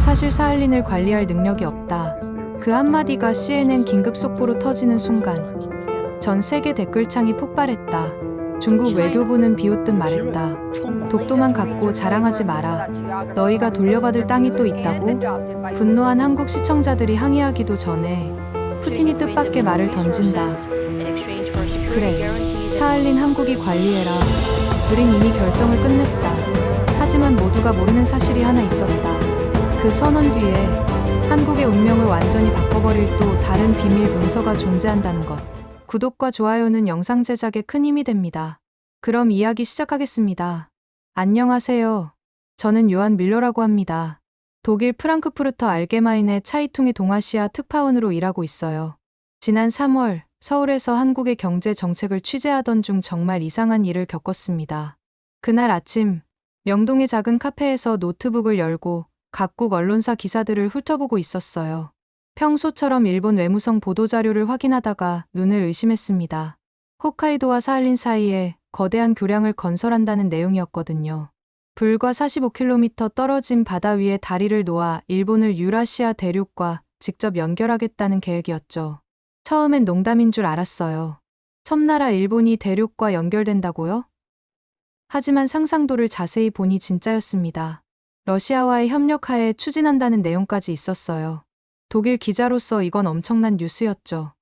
사실 사할린을 관리할 능력이 없다. 그 한마디가 CNN 긴급 속보로 터지는 순간 전 세계 댓글창이 폭발했다. 중국 외교부는 비웃듯 말했다. 독도만 갖고 자랑하지 마라. 너희가 돌려받을 땅이 또 있다고? 분노한 한국 시청자들이 항의하기도 전에 푸틴이 뜻밖의 말을 던진다. 그래, 사할린 한국이 관리해라. 우린 이미 결정을 끝냈다. 하지만 모두가 모르는 사실이 하나 있었다. 그 선언 뒤에 한국의 운명을 완전히 바꿔버릴 또 다른 비밀 문서가 존재한다는 것. 구독과 좋아요는 영상 제작에 큰 힘이 됩니다. 그럼 이야기 시작하겠습니다. 안녕하세요. 저는 요한 밀러라고 합니다. 독일 프랑크푸르터 알게마인의 차이퉁의 동아시아 특파원으로 일하고 있어요. 지난 3월 서울에서 한국의 경제 정책을 취재하던 중 정말 이상한 일을 겪었습니다. 그날 아침 명동의 작은 카페에서 노트북을 열고 각국 언론사 기사들을 훑어보고 있었어요. 평소처럼 일본 외무성 보도자료를 확인하다가 눈을 의심했습니다. 홋카이도와 사할린 사이에 거대한 교량을 건설한다는 내용이었거든요. 불과 45km 떨어진 바다 위에 다리를 놓아 일본을 유라시아 대륙과 직접 연결하겠다는 계획이었죠. 처음엔 농담인 줄 알았어요. 섬나라 일본이 대륙과 연결된다고요? 하지만 상상도를 자세히 보니 진짜였습니다. 러시아와의 협력하에 추진한다는 내용까지 있었어요. 독일 기자로서 이건 엄청난 뉴스였죠.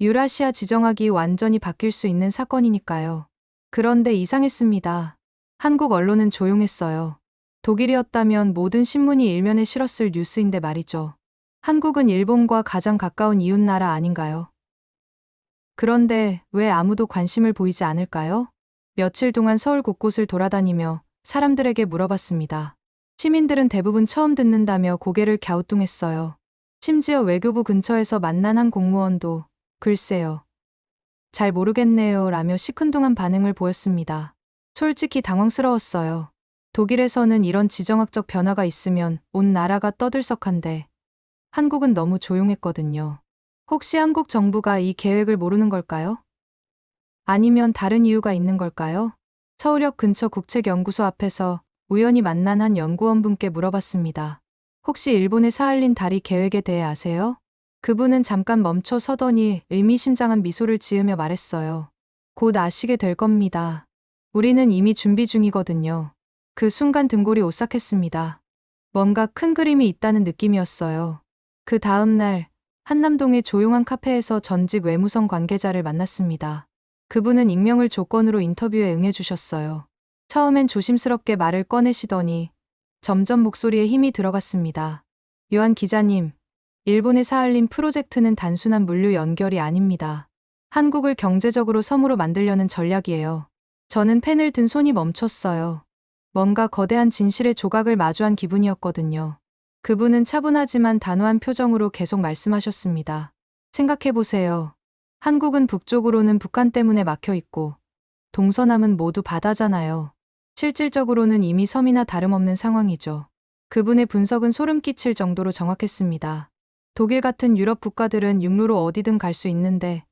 유라시아 지정학이 완전히 바뀔 수 있는 사건이니까요. 그런데 이상했습니다. 한국 언론은 조용했어요. 독일이었다면 모든 신문이 일면에 실었을 뉴스인데 말이죠. 한국은 일본과 가장 가까운 이웃 나라 아닌가요? 그런데 왜 아무도 관심을 보이지 않을까요? 며칠 동안 서울 곳곳을 돌아다니며 사람들에게 물어봤습니다. 시민들은 대부분 처음 듣는다며 고개를 갸우뚱했어요. 심지어 외교부 근처에서 만난 한 공무원도 글쎄요. 잘 모르겠네요 라며 시큰둥한 반응을 보였습니다. 솔직히 당황스러웠어요. 독일에서는 이런 지정학적 변화가 있으면 온 나라가 떠들썩한데 한국은 너무 조용했거든요. 혹시 한국 정부가 이 계획을 모르는 걸까요? 아니면 다른 이유가 있는 걸까요? 서울역 근처 국책연구소 앞에서 우연히 만난 한 연구원분께 물어봤습니다. 혹시 일본의 사할린 다리 계획에 대해 아세요? 그분은 잠깐 멈춰 서더니 의미심장한 미소를 지으며 말했어요. 곧 아시게 될 겁니다. 우리는 이미 준비 중이거든요. 그 순간 등골이 오싹했습니다. 뭔가 큰 그림이 있다는 느낌이었어요. 그 다음 날 한남동의 조용한 카페에서 전직 외무성 관계자를 만났습니다. 그분은 익명을 조건으로 인터뷰에 응해주셨어요. 처음엔 조심스럽게 말을 꺼내시더니 점점 목소리에 힘이 들어갔습니다. 요한 기자님, 일본의 사할린 프로젝트는 단순한 물류 연결이 아닙니다. 한국을 경제적으로 섬으로 만들려는 전략이에요. 저는 펜을 든 손이 멈췄어요. 뭔가 거대한 진실의 조각을 마주한 기분이었거든요. 그분은 차분하지만 단호한 표정으로 계속 말씀하셨습니다. 생각해보세요. 한국은 북쪽으로는 북한 때문에 막혀 있고, 동서남은 모두 바다잖아요. 실질적으로는 이미 섬이나 다름없는 상황이죠. 그분의 분석은 소름 끼칠 정도로 정확했습니다. 독일 같은 유럽 국가들은 육로로 어디든 갈 수 있는데,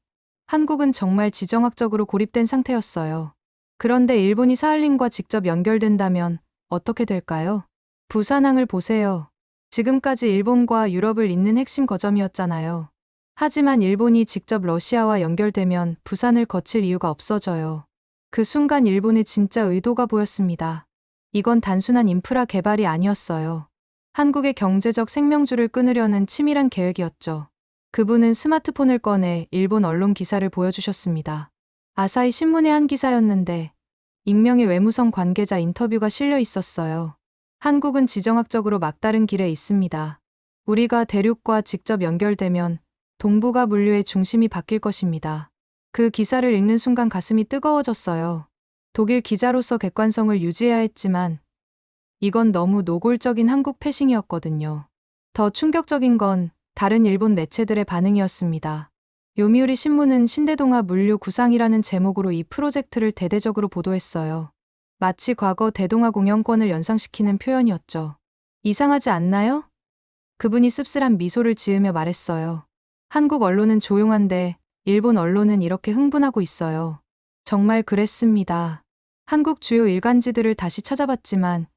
한국은 정말 지정학적으로 고립된 상태였어요. 그런데 일본이 사할린과 직접 연결된다면 어떻게 될까요? 부산항을 보세요. 지금까지 일본과 유럽을 잇는 핵심 거점이었잖아요. 하지만 일본이 직접 러시아와 연결되면 부산을 거칠 이유가 없어져요. 그 순간 일본의 진짜 의도가 보였습니다. 이건 단순한 인프라 개발이 아니었어요. 한국의 경제적 생명줄을 끊으려는 치밀한 계획이었죠. 그분은 스마트폰을 꺼내 일본 언론 기사를 보여주셨습니다. 아사히 신문의 한 기사였는데 익명의 외무성 관계자 인터뷰가 실려 있었어요. 한국은 지정학적으로 막다른 길에 있습니다. 우리가 대륙과 직접 연결되면 동북아 물류의 중심이 바뀔 것입니다. 그 기사를 읽는 순간 가슴이 뜨거워졌어요. 독일 기자로서 객관성을 유지해야 했지만 이건 너무 노골적인 한국 패싱이었거든요. 더 충격적인 건 다른 일본 매체들의 반응이었습니다. 요미우리 신문은 신대동아 물류 구상이라는 제목으로 이 프로젝트를 대대적으로 보도했어요. 마치 과거 대동아 공영권을 연상시키는 표현이었죠. 이상하지 않나요? 그분이 씁쓸한 미소를 지으며 말했어요. 한국 언론은 조용한데 일본 언론은 이렇게 흥분하고 있어요. 정말 그랬습니다. 한국 주요 일간지들을 다시 찾아봤지만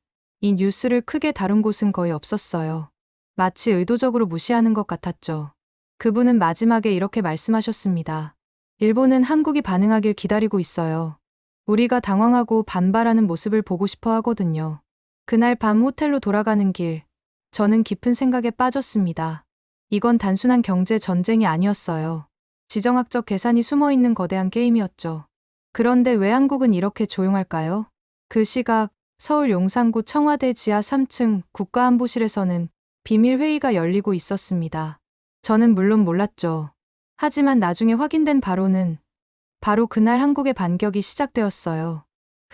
이 뉴스를 크게 다룬 곳은 거의 없었어요. 마치 의도적으로 무시하는 것 같았죠. 그분은 마지막에 이렇게 말씀하셨습니다. 일본은 한국이 반응하길 기다리고 있어요. 우리가 당황하고 반발하는 모습을 보고 싶어 하거든요. 그날 밤 호텔로 돌아가는 길, 저는 깊은 생각에 빠졌습니다. 이건 단순한 경제 전쟁이 아니었어요. 지정학적 계산이 숨어 있는 거대한 게임이었죠. 그런데 왜 한국은 이렇게 조용할까요? 그 시각 서울 용산구 청와대 지하 3층 국가안보실에서는 비밀 회의가 열리고 있었습니다. 저는 물론 몰랐죠. 하지만 나중에 확인된 바로는 바로 그날 한국의 반격이 시작되었어요.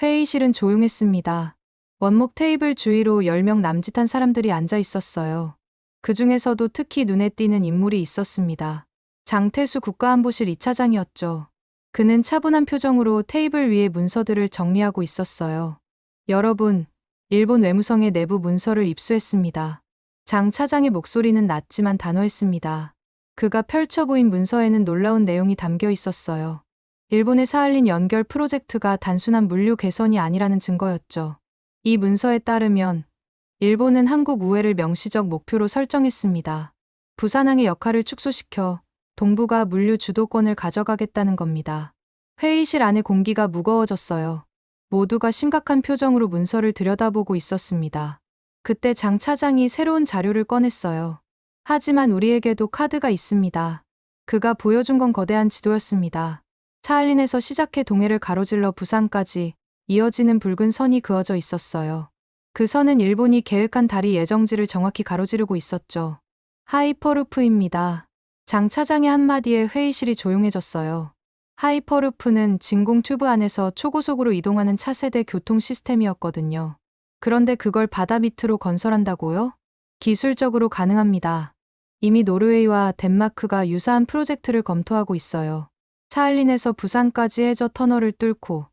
회의실은 조용했습니다. 원목 테이블 주위로 10명 남짓한 사람들이 앉아 있었어요. 그 중에서도 특히 눈에 띄는 인물이 있었습니다. 장태수 국가안보실 2차장이었죠. 그는 차분한 표정으로 테이블 위에 문서들을 정리하고 있었어요. 여러분, 일본 외무성의 내부 문서를 입수했습니다. 장 차장의 목소리는 낮지만 단호했습니다. 그가 펼쳐 보인 문서에는 놀라운 내용이 담겨 있었어요. 일본의 사할린 연결 프로젝트가 단순한 물류 개선이 아니라는 증거였죠. 이 문서에 따르면 일본은 한국 우회를 명시적 목표로 설정했습니다. 부산항의 역할을 축소시켜 동부가 물류 주도권을 가져가겠다는 겁니다. 회의실 안의 공기가 무거워졌어요. 모두가 심각한 표정으로 문서를 들여다보고 있었습니다. 그때 장 차장이 새로운 자료를 꺼냈어요. 하지만 우리에게도 카드가 있습니다. 그가 보여준 건 거대한 지도였습니다. 사할린에서 시작해 동해를 가로질러 부산까지 이어지는 붉은 선이 그어져 있었어요. 그 선은 일본이 계획한 다리 예정지를 정확히 가로지르고 있었죠. 하이퍼루프입니다. 장 차장의 한마디에 회의실이 조용해졌어요. 하이퍼루프는 진공 튜브 안에서 초고속으로 이동하는 차세대 교통 시스템이었거든요. 그런데 그걸 바다 밑으로 건설한다고요? 기술적으로 가능합니다. 이미 노르웨이와 덴마크가 유사한 프로젝트를 검토하고 있어요. 사할린에서 부산까지 해저 터널을 뚫고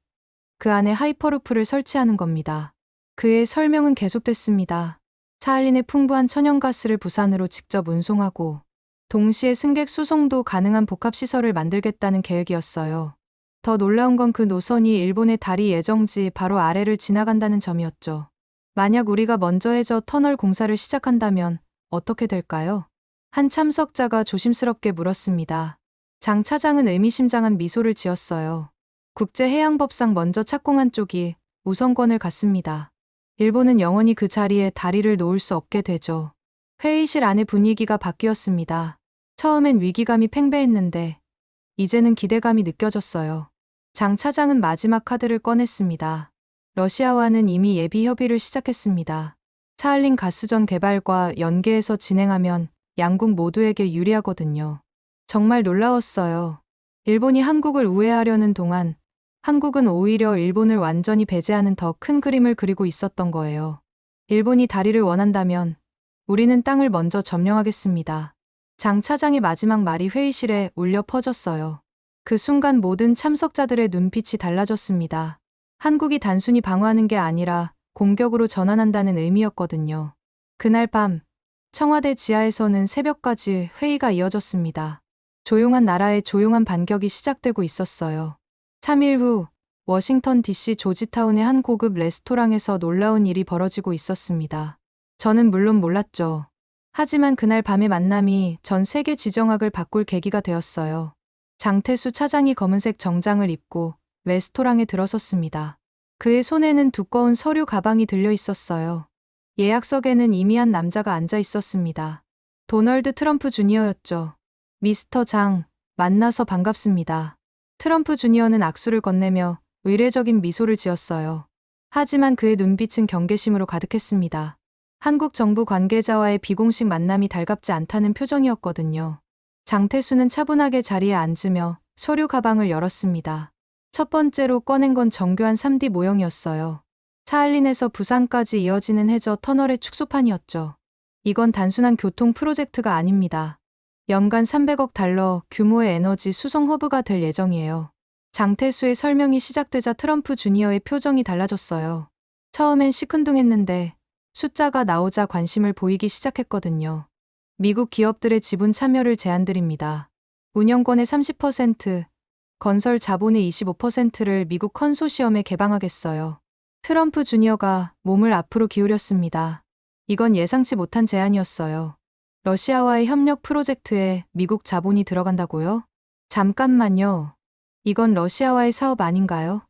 그 안에 하이퍼루프를 설치하는 겁니다. 그의 설명은 계속됐습니다. 사할린의 풍부한 천연가스를 부산으로 직접 운송하고 동시에 승객 수송도 가능한 복합시설을 만들겠다는 계획이었어요. 더 놀라운 건 그 노선이 일본의 다리 예정지 바로 아래를 지나간다는 점이었죠. 만약 우리가 먼저 해저 터널 공사를 시작한다면 어떻게 될까요? 한 참석자가 조심스럽게 물었습니다. 장 차장은 의미심장한 미소를 지었어요. 국제해양법상 먼저 착공한 쪽이 우선권을 갖습니다. 일본은 영원히 그 자리에 다리를 놓을 수 없게 되죠. 회의실 안의 분위기가 바뀌었습니다. 처음엔 위기감이 팽배했는데 이제는 기대감이 느껴졌어요. 장 차장은 마지막 카드를 꺼냈습니다. 러시아와는 이미 예비 협의를 시작했습니다. 사할린 가스전 개발과 연계해서 진행하면 양국 모두에게 유리하거든요. 정말 놀라웠어요. 일본이 한국을 우회하려는 동안 한국은 오히려 일본을 완전히 배제하는 더 큰 그림을 그리고 있었던 거예요. 일본이 다리를 원한다면 우리는 땅을 먼저 점령하겠습니다. 장 차장의 마지막 말이 회의실에 울려 퍼졌어요. 그 순간 모든 참석자들의 눈빛이 달라졌습니다. 한국이 단순히 방어하는 게 아니라 공격으로 전환한다는 의미였거든요. 그날 밤 청와대 지하에서는 새벽까지 회의가 이어졌습니다. 조용한 나라의 조용한 반격이 시작되고 있었어요. 3일 후 워싱턴 DC 조지타운의 한 고급 레스토랑에서 놀라운 일이 벌어지고 있었습니다. 저는 물론 몰랐죠. 하지만 그날 밤의 만남이 전 세계 지정학을 바꿀 계기가 되었어요. 장태수 차장이 검은색 정장을 입고 레스토랑에 들어섰습니다. 그의 손에는 두꺼운 서류 가방이 들려 있었어요. 예약석에는 이미 한 남자가 앉아 있었습니다. 도널드 트럼프 주니어였죠. 미스터 장, 만나서 반갑습니다. 트럼프 주니어는 악수를 건네며 의례적인 미소를 지었어요. 하지만 그의 눈빛은 경계심으로 가득했습니다. 한국 정부 관계자와의 비공식 만남이 달갑지 않다는 표정이었거든요. 장태수는 차분하게 자리에 앉으며 서류 가방을 열었습니다. 첫 번째로 꺼낸 건 정교한 3D 모형이었어요. 사할린에서 부산까지 이어지는 해저 터널의 축소판이었죠. 이건 단순한 교통 프로젝트가 아닙니다. 연간 300억 달러 규모의 에너지 수송 허브가 될 예정이에요. 장태수의 설명이 시작되자 트럼프 주니어의 표정이 달라졌어요. 처음엔 시큰둥했는데 숫자가 나오자 관심을 보이기 시작했거든요. 미국 기업들의 지분 참여를 제안드립니다. 운영권의 30%, 건설 자본의 25%를 미국 컨소시엄에 개방하겠어요. 트럼프 주니어가 몸을 앞으로 기울였습니다. 이건 예상치 못한 제안이었어요. 러시아와의 협력 프로젝트에 미국 자본이 들어간다고요? 잠깐만요. 이건 러시아와의 사업 아닌가요?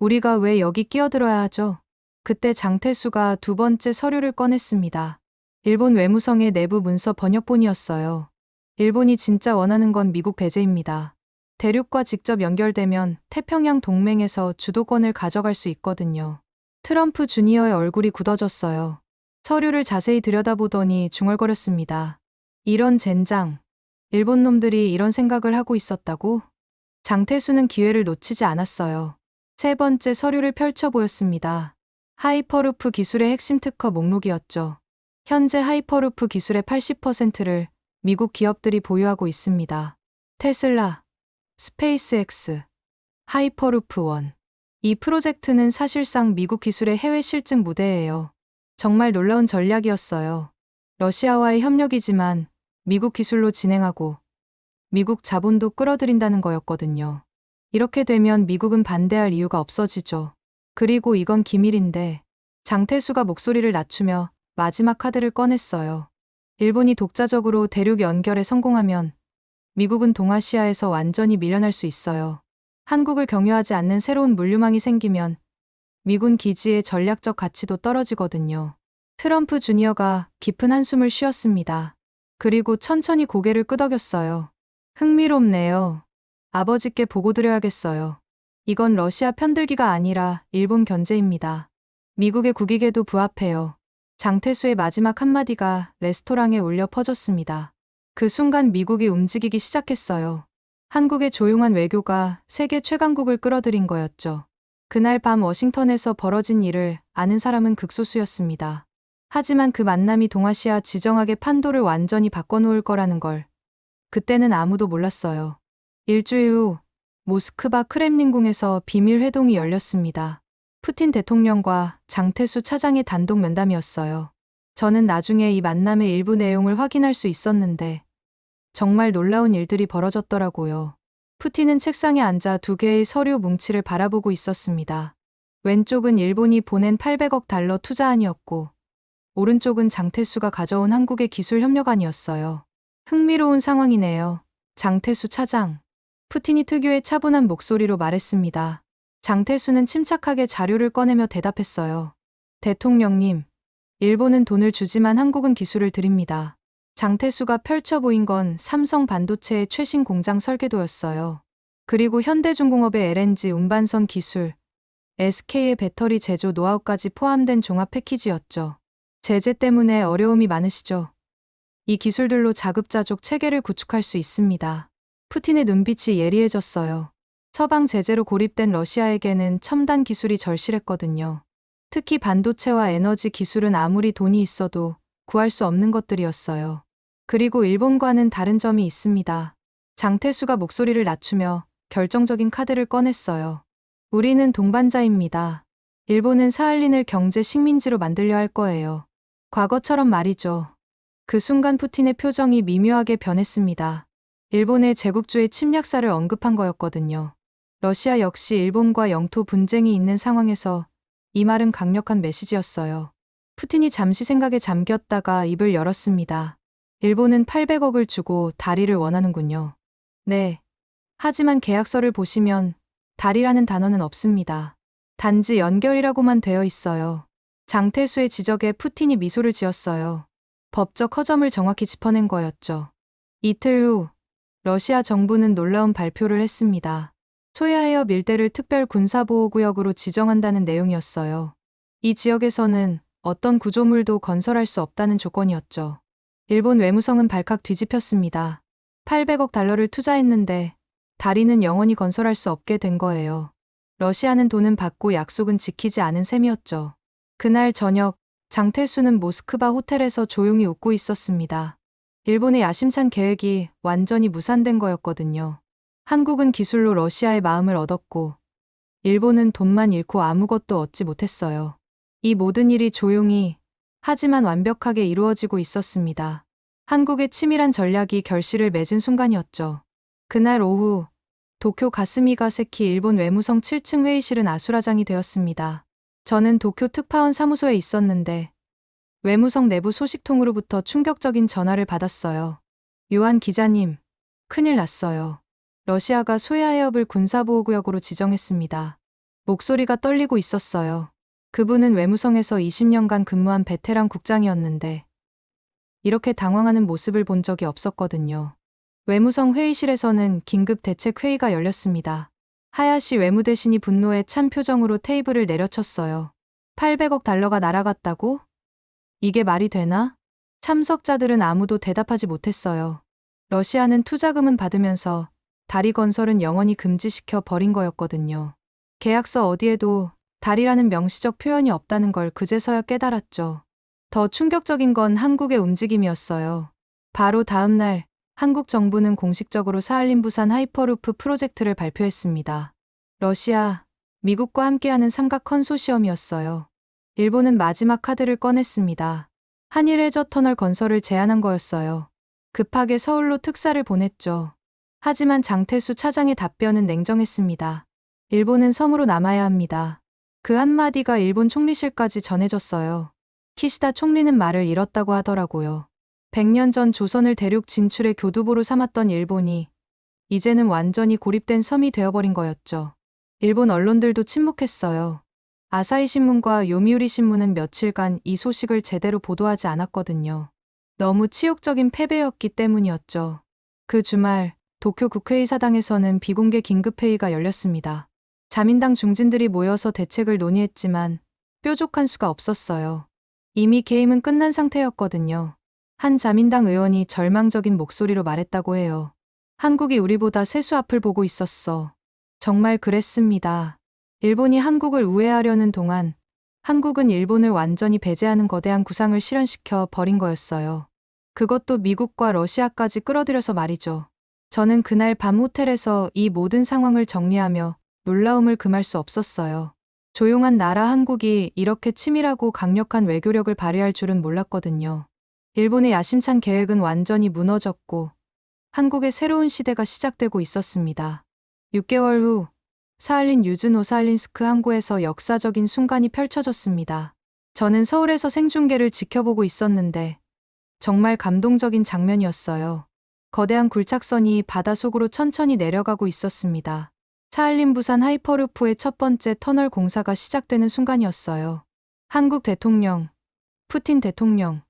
우리가 왜 여기 끼어들어야 하죠? 그때 장태수가 두 번째 서류를 꺼냈습니다. 일본 외무성의 내부 문서 번역본이었어요. 일본이 진짜 원하는 건 미국 배제입니다. 대륙과 직접 연결되면 태평양 동맹에서 주도권을 가져갈 수 있거든요. 트럼프 주니어의 얼굴이 굳어졌어요. 서류를 자세히 들여다보더니 중얼거렸습니다. 이런 젠장. 일본 놈들이 이런 생각을 하고 있었다고? 장태수는 기회를 놓치지 않았어요. 세 번째 서류를 펼쳐 보였습니다. 하이퍼루프 기술의 핵심 특허 목록이었죠. 현재 하이퍼루프 기술의 80%를 미국 기업들이 보유하고 있습니다. 테슬라, 스페이스X, 하이퍼루프 원. 이 프로젝트는 사실상 미국 기술의 해외 실증 무대예요. 정말 놀라운 전략이었어요. 러시아와의 협력이지만 미국 기술로 진행하고 미국 자본도 끌어들인다는 거였거든요. 이렇게 되면 미국은 반대할 이유가 없어지죠. 그리고 이건 기밀인데 장태수가 목소리를 낮추며 마지막 카드를 꺼냈어요. 일본이 독자적으로 대륙 연결에 성공하면 미국은 동아시아에서 완전히 밀려날 수 있어요. 한국을 경유하지 않는 새로운 물류망이 생기면 미군 기지의 전략적 가치도 떨어지거든요. 트럼프 주니어가 깊은 한숨을 쉬었습니다. 그리고 천천히 고개를 끄덕였어요. 흥미롭네요. 아버지께 보고 드려야겠어요. 이건 러시아 편들기가 아니라 일본 견제입니다. 미국의 국익에도 부합해요. 장태수의 마지막 한마디가 레스토랑에 울려 퍼졌습니다. 그 순간 미국이 움직이기 시작했어요. 한국의 조용한 외교가 세계 최강국을 끌어들인 거였죠. 그날 밤 워싱턴에서 벌어진 일을 아는 사람은 극소수였습니다. 하지만 그 만남이 동아시아 지정학의 판도를 완전히 바꿔놓을 거라는 걸 그때는 아무도 몰랐어요. 일주일 후 모스크바 크렘린궁에서 비밀 회동이 열렸습니다. 푸틴 대통령과 장태수 차장의 단독 면담이었어요. 저는 나중에 이 만남의 일부 내용을 확인할 수 있었는데 정말 놀라운 일들이 벌어졌더라고요. 푸틴은 책상에 앉아 두 개의 서류 뭉치를 바라보고 있었습니다. 왼쪽은 일본이 보낸 800억 달러 투자안이었고 오른쪽은 장태수가 가져온 한국의 기술 협력안이었어요. 흥미로운 상황이네요. 장태수 차장. 푸틴이 특유의 차분한 목소리로 말했습니다. 장태수는 침착하게 자료를 꺼내며 대답했어요. 대통령님, 일본은 돈을 주지만 한국은 기술을 드립니다. 장태수가 펼쳐 보인 건 삼성 반도체의 최신 공장 설계도였어요. 그리고 현대중공업의 LNG 운반선 기술, SK의 배터리 제조 노하우까지 포함된 종합 패키지였죠. 제재 때문에 어려움이 많으시죠? 이 기술들로 자급자족 체계를 구축할 수 있습니다. 푸틴의 눈빛이 예리해졌어요. 서방 제재로 고립된 러시아에게는 첨단 기술이 절실했거든요. 특히 반도체와 에너지 기술은 아무리 돈이 있어도 구할 수 없는 것들이었어요. 그리고 일본과는 다른 점이 있습니다. 장태수가 목소리를 낮추며 결정적인 카드를 꺼냈어요. 우리는 동반자입니다. 일본은 사할린을 경제 식민지로 만들려 할 거예요. 과거처럼 말이죠. 그 순간 푸틴의 표정이 미묘하게 변했습니다. 일본의 제국주의 침략사를 언급한 거였거든요. 러시아 역시 일본과 영토 분쟁이 있는 상황에서 이 말은 강력한 메시지였어요. 푸틴이 잠시 생각에 잠겼다가 입을 열었습니다. 일본은 800억을 주고 다리를 원하는군요. 네. 하지만 계약서를 보시면 다리라는 단어는 없습니다. 단지 연결이라고만 되어 있어요. 장태수의 지적에 푸틴이 미소를 지었어요. 법적 허점을 정확히 짚어낸 거였죠. 이틀 후 러시아 정부는 놀라운 발표를 했습니다. 소야해협 일대를 특별 군사보호구역으로 지정한다는 내용이었어요. 이 지역에서는 어떤 구조물도 건설할 수 없다는 조건이었죠. 일본 외무성은 발칵 뒤집혔습니다. 800억 달러를 투자했는데 다리는 영원히 건설할 수 없게 된 거예요. 러시아는 돈은 받고 약속은 지키지 않은 셈이었죠. 그날 저녁 장태수는 모스크바 호텔에서 조용히 웃고 있었습니다. 일본의 야심찬 계획이 완전히 무산된 거였거든요. 한국은 기술로 러시아의 마음을 얻었고 일본은 돈만 잃고 아무것도 얻지 못했어요. 이 모든 일이 조용히 하지만 완벽하게 이루어지고 있었습니다. 한국의 치밀한 전략이 결실을 맺은 순간이었죠. 그날 오후 도쿄 가스미가세키 일본 외무성 7층 회의실은 아수라장이 되었습니다. 저는 도쿄 특파원 사무소에 있었는데 외무성 내부 소식통으로부터 충격적인 전화를 받았어요. 요한 기자님, 큰일 났어요. 러시아가 소야 해협을 군사보호구역으로 지정했습니다. 목소리가 떨리고 있었어요. 그분은 외무성에서 20년간 근무한 베테랑 국장이었는데, 이렇게 당황하는 모습을 본 적이 없었거든요. 외무성 회의실에서는 긴급 대책 회의가 열렸습니다. 하야시 외무대신이 분노에 찬 표정으로 테이블을 내려쳤어요. 800억 달러가 날아갔다고? 이게 말이 되나? 참석자들은 아무도 대답하지 못했어요. 러시아는 투자금은 받으면서 다리 건설은 영원히 금지시켜 버린 거였거든요. 계약서 어디에도 다리라는 명시적 표현이 없다는 걸 그제서야 깨달았죠. 더 충격적인 건 한국의 움직임이었어요. 바로 다음 날 한국 정부는 공식적으로 사할린 부산 하이퍼루프 프로젝트를 발표했습니다. 러시아, 미국과 함께하는 삼각 컨소시엄이었어요. 일본은 마지막 카드를 꺼냈습니다. 한일 해저 터널 건설을 제안한 거였어요. 급하게 서울로 특사를 보냈죠. 하지만 장태수 차장의 답변은 냉정했습니다. 일본은 섬으로 남아야 합니다. 그 한마디가 일본 총리실까지 전해졌어요. 키시다 총리는 말을 잃었다고 하더라고요. 100년 전 조선을 대륙 진출의 교두보로 삼았던 일본이 이제는 완전히 고립된 섬이 되어버린 거였죠. 일본 언론들도 침묵했어요. 아사히 신문과 요미우리 신문은 며칠간 이 소식을 제대로 보도하지 않았거든요. 너무 치욕적인 패배였기 때문이었죠. 그 주말 도쿄 국회의사당에서는 비공개 긴급회의가 열렸습니다. 자민당 중진들이 모여서 대책을 논의했지만 뾰족한 수가 없었어요. 이미 게임은 끝난 상태였거든요. 한 자민당 의원이 절망적인 목소리로 말했다고 해요. 한국이 우리보다 세수 앞을 보고 있었어. 정말 그랬습니다. 일본이 한국을 우회하려는 동안 한국은 일본을 완전히 배제하는 거대한 구상을 실현시켜 버린 거였어요. 그것도 미국과 러시아까지 끌어들여서 말이죠. 저는 그날 밤 호텔에서 이 모든 상황을 정리하며 놀라움을 금할 수 없었어요. 조용한 나라 한국이 이렇게 치밀하고 강력한 외교력을 발휘할 줄은 몰랐거든요. 일본의 야심찬 계획은 완전히 무너졌고 한국의 새로운 시대가 시작되고 있었습니다. 6개월 후 사할린 유즈노 사할린스크 항구에서 역사적인 순간이 펼쳐졌습니다. 저는 서울에서 생중계를 지켜보고 있었는데 정말 감동적인 장면이었어요. 거대한 굴착선이 바다 속으로 천천히 내려가고 있었습니다. 사할린 부산 하이퍼루프의 첫 번째 터널 공사가 시작되는 순간이었어요. 한국 대통령, 푸틴 대통령,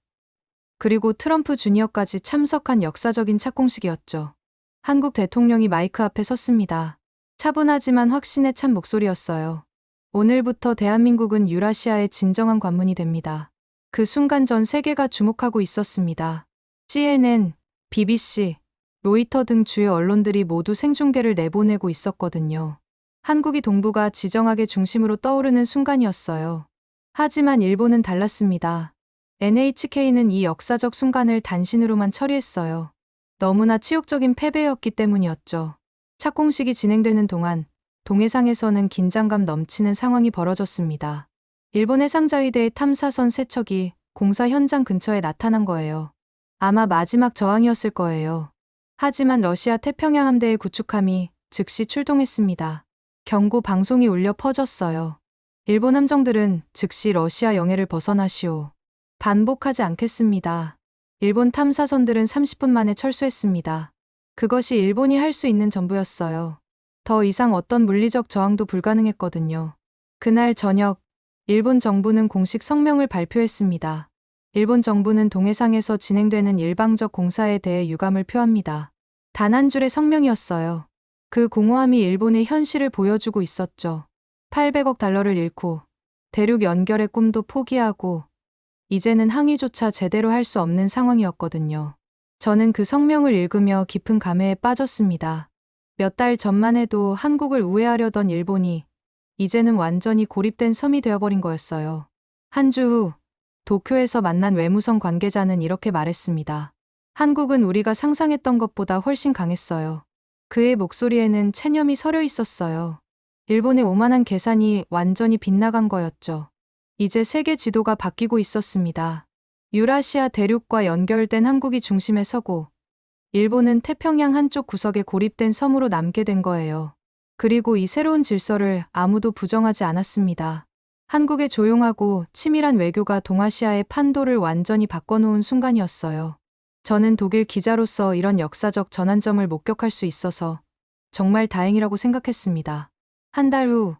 그리고 트럼프 주니어까지 참석한 역사적인 착공식이었죠. 한국 대통령이 마이크 앞에 섰습니다. 차분하지만 확신에 찬 목소리였어요. 오늘부터 대한민국은 유라시아의 진정한 관문이 됩니다. 그 순간 전 세계가 주목하고 있었습니다. CNN, BBC, 로이터 등 주요 언론들이 모두 생중계를 내보내고 있었거든요. 한국이 동북아 지정학의 중심으로 떠오르는 순간이었어요. 하지만 일본은 달랐습니다. NHK는 이 역사적 순간을 단신으로만 처리했어요. 너무나 치욕적인 패배였기 때문이었죠. 착공식이 진행되는 동안 동해상에서는 긴장감 넘치는 상황이 벌어졌습니다. 일본 해상자위대의 탐사선 세척이 공사 현장 근처에 나타난 거예요. 아마 마지막 저항이었을 거예요. 하지만 러시아 태평양 함대의 구축함이 즉시 출동했습니다. 경고 방송이 울려 퍼졌어요. 일본 함정들은 즉시 러시아 영해를 벗어나시오. 반복하지 않겠습니다. 일본 탐사선들은 30분 만에 철수했습니다. 그것이 일본이 할 수 있는 전부였어요. 더 이상 어떤 물리적 저항도 불가능했거든요. 그날 저녁, 일본 정부는 공식 성명을 발표했습니다. 일본 정부는 동해상에서 진행되는 일방적 공사에 대해 유감을 표합니다. 단 한 줄의 성명이었어요. 그 공허함이 일본의 현실을 보여주고 있었죠. 800억 달러를 잃고 대륙 연결의 꿈도 포기하고 이제는 항의조차 제대로 할 수 없는 상황이었거든요. 저는 그 성명을 읽으며 깊은 감회에 빠졌습니다. 몇 달 전만 해도 한국을 우회하려던 일본이 이제는 완전히 고립된 섬이 되어버린 거였어요. 한 주 후, 도쿄에서 만난 외무성 관계자는 이렇게 말했습니다. 한국은 우리가 상상했던 것보다 훨씬 강했어요. 그의 목소리에는 체념이 서려 있었어요. 일본의 오만한 계산이 완전히 빗나간 거였죠. 이제 세계 지도가 바뀌고 있었습니다. 유라시아 대륙과 연결된 한국이 중심에 서고 일본은 태평양 한쪽 구석에 고립된 섬으로 남게 된 거예요. 그리고 이 새로운 질서를 아무도 부정하지 않았습니다. 한국의 조용하고 치밀한 외교가 동아시아의 판도를 완전히 바꿔놓은 순간이었어요. 저는 독일 기자로서 이런 역사적 전환점을 목격할 수 있어서 정말 다행이라고 생각했습니다. 한 달 후,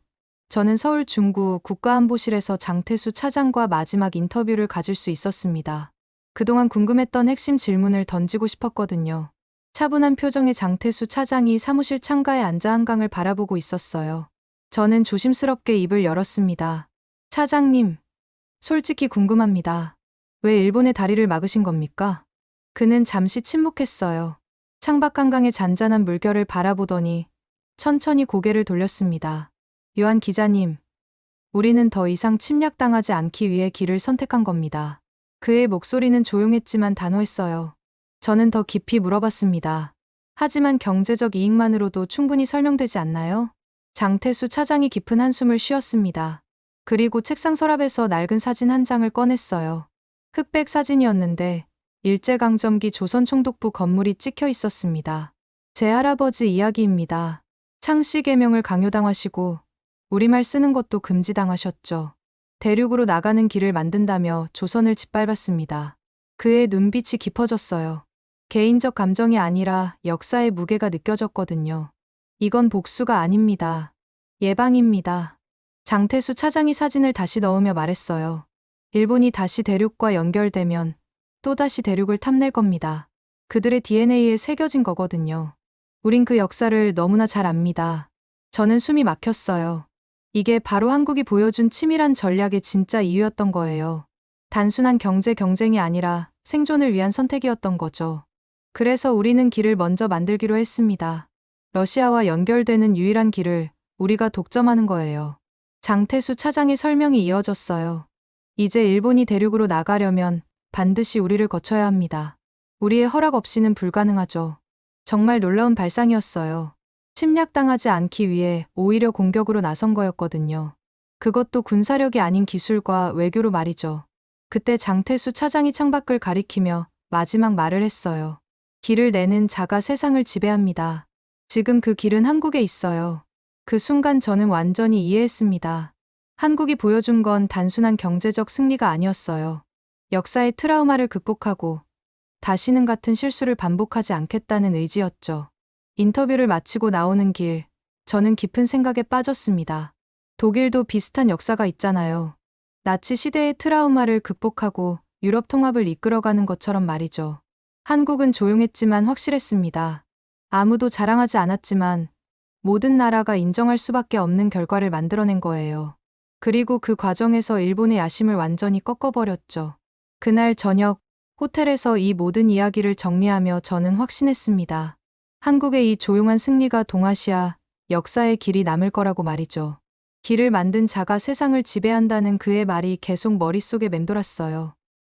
저는 서울 중구 국가안보실에서 장태수 차장과 마지막 인터뷰를 가질 수 있었습니다. 그동안 궁금했던 핵심 질문을 던지고 싶었거든요. 차분한 표정의 장태수 차장이 사무실 창가에 앉아 한강을 바라보고 있었어요. 저는 조심스럽게 입을 열었습니다. 차장님, 솔직히 궁금합니다. 왜 일본의 다리를 막으신 겁니까? 그는 잠시 침묵했어요. 창밖 한강의 잔잔한 물결을 바라보더니 천천히 고개를 돌렸습니다. 요한 기자님, 우리는 더 이상 침략당하지 않기 위해 길을 선택한 겁니다. 그의 목소리는 조용했지만 단호했어요. 저는 더 깊이 물어봤습니다. 하지만 경제적 이익만으로도 충분히 설명되지 않나요? 장태수 차장이 깊은 한숨을 쉬었습니다. 그리고 책상 서랍에서 낡은 사진 한 장을 꺼냈어요. 흑백 사진이었는데 일제강점기 조선총독부 건물이 찍혀 있었습니다. 제 할아버지 이야기입니다. 창씨 개명을 강요당하시고 우리말 쓰는 것도 금지당하셨죠. 대륙으로 나가는 길을 만든다며 조선을 짓밟았습니다. 그의 눈빛이 깊어졌어요. 개인적 감정이 아니라 역사의 무게가 느껴졌거든요. 이건 복수가 아닙니다. 예방입니다. 장태수 차장이 사진을 다시 넣으며 말했어요. 일본이 다시 대륙과 연결되면 또다시 대륙을 탐낼 겁니다. 그들의 DNA에 새겨진 거거든요. 우린 그 역사를 너무나 잘 압니다. 저는 숨이 막혔어요. 이게 바로 한국이 보여준 치밀한 전략의 진짜 이유였던 거예요. 단순한 경제 경쟁이 아니라 생존을 위한 선택이었던 거죠. 그래서 우리는 길을 먼저 만들기로 했습니다. 러시아와 연결되는 유일한 길을 우리가 독점하는 거예요. 장태수 차장의 설명이 이어졌어요. 이제 일본이 대륙으로 나가려면 반드시 우리를 거쳐야 합니다. 우리의 허락 없이는 불가능하죠. 정말 놀라운 발상이었어요. 침략당하지 않기 위해 오히려 공격으로 나선 거였거든요. 그것도 군사력이 아닌 기술과 외교로 말이죠. 그때 장태수 차장이 창밖을 가리키며 마지막 말을 했어요. 길을 내는 자가 세상을 지배합니다. 지금 그 길은 한국에 있어요. 그 순간 저는 완전히 이해했습니다. 한국이 보여준 건 단순한 경제적 승리가 아니었어요. 역사의 트라우마를 극복하고 다시는 같은 실수를 반복하지 않겠다는 의지였죠. 인터뷰를 마치고 나오는 길, 저는 깊은 생각에 빠졌습니다. 독일도 비슷한 역사가 있잖아요. 나치 시대의 트라우마를 극복하고 유럽 통합을 이끌어가는 것처럼 말이죠. 한국은 조용했지만 확실했습니다. 아무도 자랑하지 않았지만 모든 나라가 인정할 수밖에 없는 결과를 만들어낸 거예요. 그리고 그 과정에서 일본의 야심을 완전히 꺾어버렸죠. 그날 저녁 호텔에서 이 모든 이야기를 정리하며 저는 확신했습니다. 한국의 이 조용한 승리가 동아시아 역사의 길이 남을 거라고 말이죠. 길을 만든 자가 세상을 지배한다는 그의 말이 계속 머릿속에 맴돌았어요.